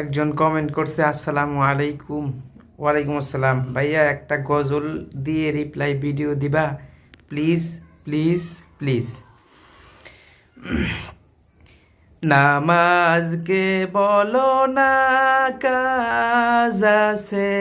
একজন কমেন্ট করছে, আসসালামু আলাইকুম। ওয়ালাইকুম আসসালাম। ভাইয়া, একটা গজল দিয়ে রিপ্লাই ভিডিও দিবা? প্লিজ প্লিজ প্লিজ নামাজকে বলো না, কাজ আছে।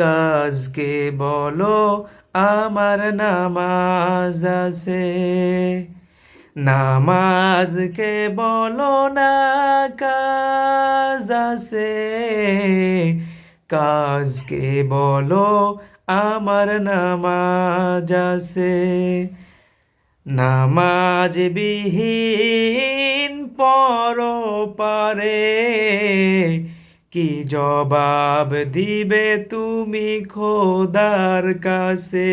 কাজকে বলো, আমার নামাজ আছে। নামাজকে বলো না কাজ আছে? কাজকে বলো? আমার নামাজ আছে। নামাজ বিহীন পর পারে কি জবাব দিবে তুমি খোদার কাছে?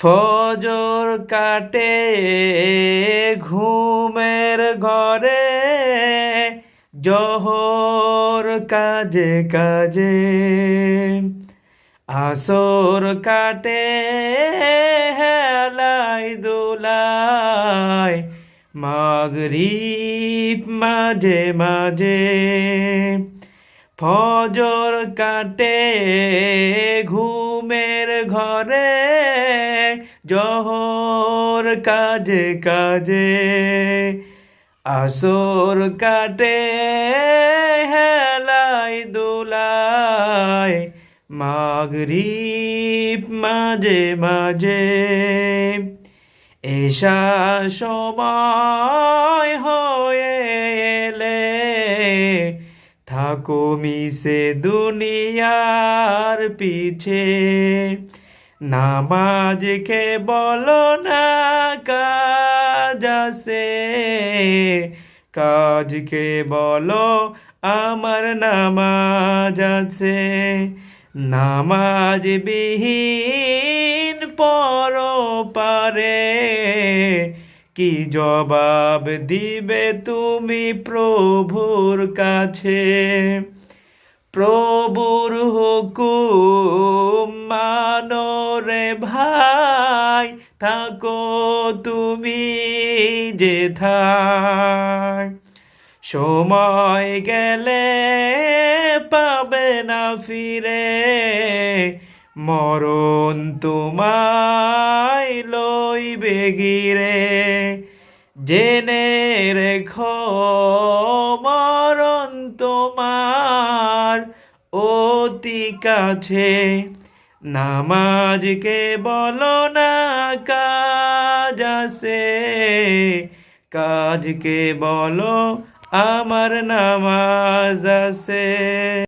ফজর কাটে ঘুমের ঘরে জহর কাজে কাজে। আসর কাটে হেলাই দোলায় মাগরিব মাঝে মাঝে। ফজর কাটে ঘুমের ঘরে, জহর কাজে কাজে। আসর কাটে হেলাই দোলায় মাগরিব মাঝে মাঝে। এসা সময় হয়ে থাকো মিশে দুনিয়ার পিছে। নামাজকে বলো না কাজ আছে। কাজকে বলো আমার নামাজ আছে। নামাজ বিহীন পর পারে কি জবাব দিবে তুমি প্রভুর কাছে? প্রভুর হুকুম মানো রে ভাই, থাকো তুমি যেথায় সময় গেলে পাবে না ফিরে মরণ তোমায় লইবে গিরে। জেনে রেখো, মরণ তোমার অতি কাছে। নামাজকে বলো না, কাজ আছে। কাজকে বলো, আমার নামাজ আছে।